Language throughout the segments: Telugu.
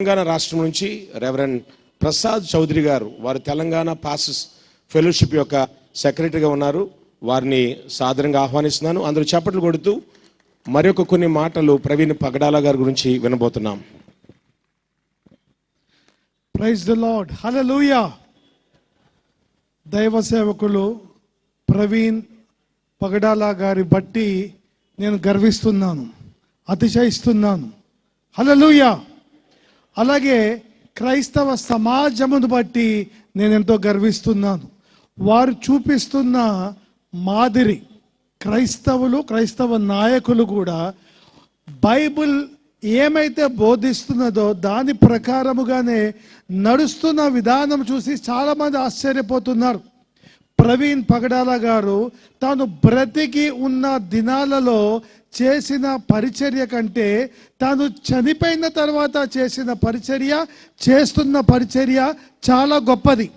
తెలంగాణ రాష్ట్రం నుంచి రెవరెండ్ ప్రసాద్ చౌదరి గారు వారు తెలంగాణ పాసెస్ ఫెలోషిప్ యొక్క సెక్రటరీగా ఉన్నారు. వారిని సాదరంగా ఆహ్వానిస్తున్నాను. అందరూ చప్పట్లు కొడుతూ మరొక కొన్ని మాటలు ప్రవీణ్ పగడాల గారి గురించి వినబోతున్నాం. ప్రైజ్ ద లాడ్ హలలుయా దైవ సేవకులు ప్రవీణ్ పగడాల గారి బట్టి నేను గర్విస్తున్నాను అతిశయిస్తున్నాను. హలలుయా అలాగే క్రైస్తవ సమాజమును బట్టి నేను ఎంతో గర్విస్తున్నాను. వారు చూపిస్తున్న మాదిరి క్రైస్తవులు క్రైస్తవ నాయకులు కూడా బైబిల్ ఏమైతే బోధిస్తున్నదో దాని ప్రకారముగానే నడుస్తున్న విధానం చూసి చాలామంది ఆశ్చర్యపోతున్నారు. ప్రవీణ్ పగడాల గారు తాను బ్రతికి ఉన్న దినాలలో చేసిన పరిచర్య కంటే తాను చనిపోయిన తర్వాత చేసిన పరిచర్య చేస్తున్న పరిచర్య చాలా గొప్పది.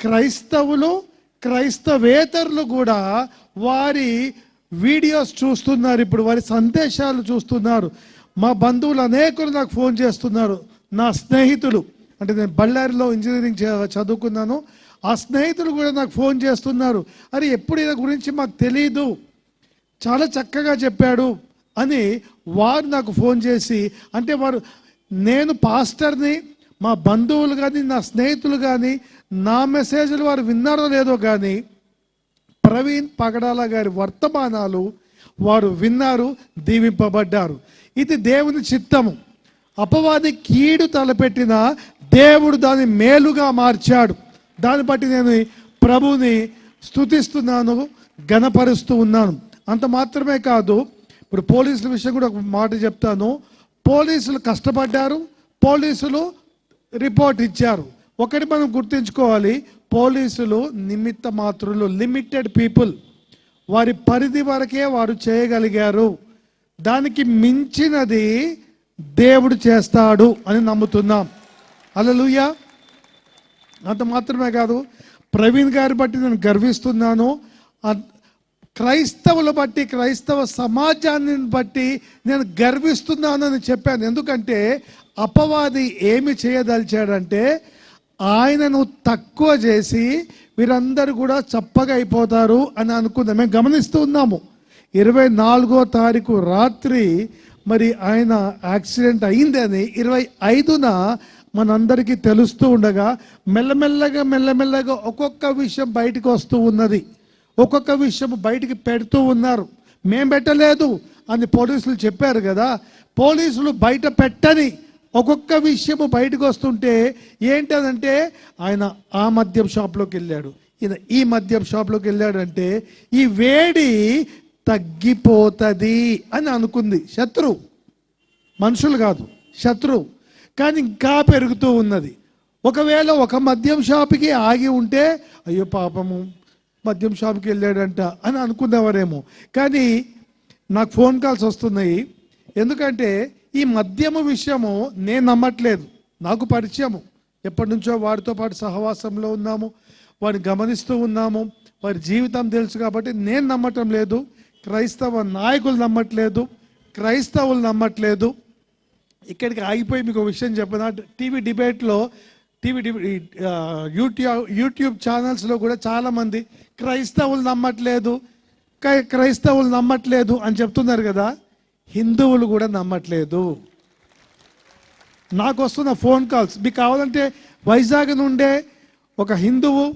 క్రైస్తవులు క్రైస్తవేతరులు కూడా వారి వీడియోస్ చూస్తున్నారు ఇప్పుడు వారి సందేశాలు చూస్తున్నారు. మా బంధువులు అనేకులు నాకు ఫోన్ చేస్తున్నారు నా స్నేహితులు. అంటే నేను బళ్ళారిలో ఇంజనీరింగ్ చదువుకున్నాను. ఆ స్నేహితులు కూడా నాకు ఫోన్ చేస్తున్నారు. అరే ఎప్పుడు ఈయన గురించి మాకు తెలియదు చాలా చక్కగా చెప్పాడు అని వారు నాకు ఫోన్ చేసి అంటే వారు నేను పాస్టర్ని మా బంధువులు కానీ నా స్నేహితులు కానీ నా మెసేజ్లు వారు విన్నారో లేదో కానీ ప్రవీణ్ పగడాల గారి వర్తమానాలు వారు విన్నారు దీవింపబడ్డారు. ఇది దేవుని చిత్తము. అపవాది కీడు తలపెట్టిన దేవుడు దాన్ని మేలుగా మార్చాడు. దాన్ని బట్టి నేను ప్రభుని స్తుతిస్తున్నాను గణపరుస్తూ ఉన్నాను. అంత మాత్రమే కాదు ఇప్పుడు పోలీసుల విషయం కూడా ఒక మాట చెప్తాను. పోలీసులు కష్టపడ్డారు పోలీసులు రిపోర్ట్ ఇచ్చారు. ఒకటి మనం గుర్తుంచుకోవాలి పోలీసులు నిమిత్త మాత్రులు లిమిటెడ్ పీపుల్. వారి పరిధి వరకే వారు చేయగలిగారు. దానికి మించినది దేవుడు చేస్తాడు అని నమ్ముతున్నాం. అలలుయా అంత మాత్రమే కాదు ప్రవీణ్ గారి బట్టి నేను గర్విస్తున్నాను. క్రైస్తవుల బట్టి క్రైస్తవ సమాజాన్ని బట్టి నేను గర్విస్తున్నానని చెప్పాను. ఎందుకంటే అపవాది ఏమి చేయదలిచాడంటే ఆయనను తక్కువ చేసి వీరందరూ కూడా చప్పగా అయిపోతారు అని అనుకుందాం. మేము గమనిస్తూ ఉన్నాము. ఇరవై నాలుగో తారీఖు రాత్రి మరి ఆయన యాక్సిడెంట్ అయిందని ఇరవై ఐదున మనందరికీ తెలుస్తూ ఉండగా మెల్లమెల్లగా మెల్లమెల్లగా ఒక్కొక్క విషయం బయటకు వస్తూ ఉన్నది. ఒక్కొక్క విషయం బయటికి పెడుతూ ఉన్నారు. మేం పెట్టలేదు అని పోలీసులు చెప్పారు కదా. పోలీసులు బయట పెట్టని ఒక్కొక్క విషయము బయటకు వస్తుంటే ఏంటదంటే ఆయన ఆ మద్యం షాప్లోకి వెళ్ళాడు. ఈయన ఈ మద్యం షాప్లోకి వెళ్ళాడంటే ఈ వేడి తగ్గిపోతుంది అని అనుకుంది. శత్రువు మనుషులు కాదు శత్రువు కానీ ఇంకా పెరుగుతూ ఉన్నది. ఒకవేళ ఒక మద్యం షాప్కి ఆగి ఉంటే అయ్యో పాపము మద్యం షాప్కి వెళ్ళాడంట అని అనుకునేవారేమో కానీ నాకు ఫోన్ కాల్స్ వస్తున్నాయి. ఎందుకంటే ఈ మద్యము విషయము నేను నమ్మట్లేదు. నాకు పరిచయము. ఎప్పటి నుంచో వారితో పాటు సహవాసంలో ఉన్నాము. వారిని గమనిస్తూ ఉన్నాము. వారి జీవితం తెలుసు కాబట్టి నేను నమ్మటం లేదు. క్రైస్తవ నాయకులు నమ్మట్లేదు. క్రైస్తవులు నమ్మట్లేదు. ఇక్కడికి ఆగిపోయి మీకు ఒక విషయం చెప్పిన? టీవీ డిబేట్లో టీవీ టీవీ యూట్యూబ్ యూట్యూబ్ ఛానల్స్లో కూడా చాలామంది క్రైస్తవులు నమ్మట్లేదు క్రై- క్రైస్తవులు నమ్మట్లేదు అని చెప్తున్నారు కదా హిందువులు కూడా నమ్మట్లేదు. నాకు వస్తున్న ఫోన్ కాల్స్. మీకు కావాలంటే వైజాగ్ నుండే ఒక హిందువు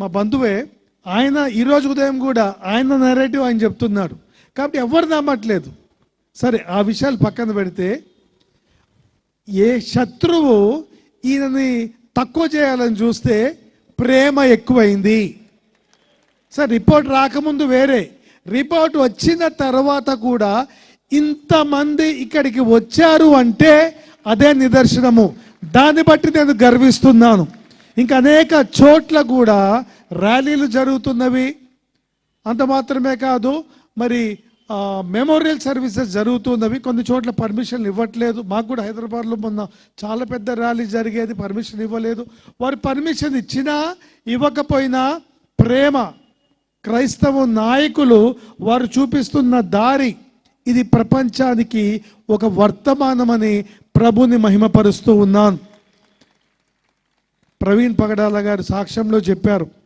మా బంధువే ఆయన ఈరోజు ఉదయం కూడా ఆయన నెరేటివ్ ఆయన చెప్తున్నాడు. కాబట్టి ఎవరు నమ్మట్లేదు? సరే ఆ విషయాలు పక్కన పెడితే ఏ శత్రువు ఈయనని తక్కువ చేయాలని చూస్తే ప్రేమ ఎక్కువైంది. సార్ రిపోర్ట్ రాకముందు వేరే. రిపోర్ట్ వచ్చిన తర్వాత కూడా ఇంతమంది ఇక్కడికి వచ్చారు అంటే అదే నిదర్శనము. దాన్ని బట్టి నేను గర్విస్తున్నాను. ఇంకా అనేక చోట్ల కూడా ర్యాలీలు జరుగుతున్నవి. అంత మాత్రమే కాదు మరి మెమోరియల్ సర్వీసెస్ జరుగుతున్నవి కొన్ని చోట్ల పర్మిషన్ ఇవ్వట్లేదు. మాకు కూడా హైదరాబాద్లో మొన్న చాలా పెద్ద ర్యాలీ జరిగేది. పర్మిషన్ ఇవ్వలేదు. వారు పర్మిషన్ ఇచ్చినా ఇవ్వకపోయినా ప్రేమ క్రైస్తవ నాయకులు వారు చూపిస్తున్న దారి ఇది ప్రపంచానికి ఒక వర్తమానమని ప్రభుని మహిమపరుస్తూ ఉన్నాను. ప్రవీణ్ పగడాల గారు సాక్ష్యంలో చెప్పారు.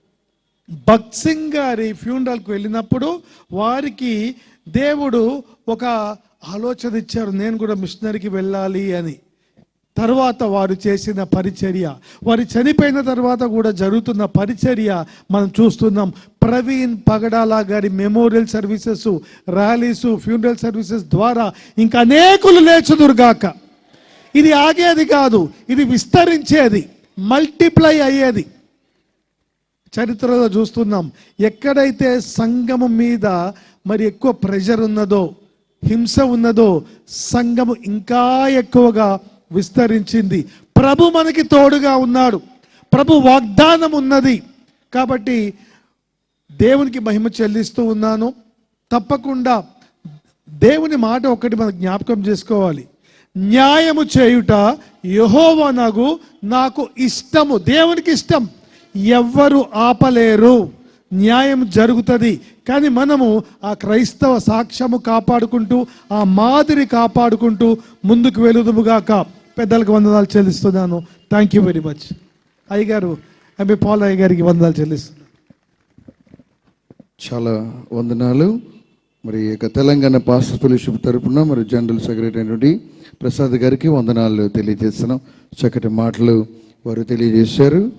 భగత్ సింగ్ గారి ఫ్యూనరల్కి వెళ్ళినప్పుడు వారికి దేవుడు ఒక ఆలోచన ఇచ్చారు నేను కూడా మిషనరీకి వెళ్ళాలి అని. తర్వాత వారు చేసిన పరిచర్య వారు చనిపోయిన తర్వాత కూడా జరుగుతున్న పరిచర్య మనం చూస్తున్నాం. ప్రవీణ్ పగడాల గారి memorial services rallies funeral services ద్వారా ఇంకా అనేకులు లేచుదురుగాక ఇది ఆగేది కాదు ఇది విస్తరించేది మల్టిప్లై అయ్యేది. చరిత్రలో చూస్తున్నాం. ఎక్కడైతే సంఘము మీద మరి ఎక్కువ ప్రెషర్ ఉన్నదో హింస ఉన్నదో సంఘము ఇంకా ఎక్కువగా విస్తరించింది. ప్రభు మనకి తోడుగా ఉన్నాడు. ప్రభు వాగ్దానం ఉన్నది. కాబట్టి దేవునికి మహిమ చెల్లిస్తూ ఉన్నాను. తప్పకుండా దేవుని మాట ఒకటి మనం జ్ఞాపకం చేసుకోవాలి. న్యాయము చేయుట యహోవనగు నాకు ఇష్టము. దేవునికి ఇష్టం. ఎవ్వరు ఆపలేరు. న్యాయం జరుగుతుంది. కానీ మనము ఆ క్రైస్తవ సాక్ష్యము కాపాడుకుంటూ ఆ మాదిరి కాపాడుకుంటూ ముందుకు వెలుదుముగాక పెద్దలకు వందనాలు చెల్లిస్తున్నాను. థ్యాంక్ యూ వెరీ మచ్ అయ్యగారు ఎంపీ పాల్ అయ్య గారికి వందనాలు చెల్లిస్తున్నాను. చాలా వందనాలు. మరి ఇక తెలంగాణ పాస్టర్ ఫెలోషిప్ తరపున మరి జనరల్ సెక్రటరీ అయినటువంటి ప్రసాద్ గారికి వందనాలు తెలియజేస్తున్నాం. చక్కటి మాటలు వారు తెలియజేశారు.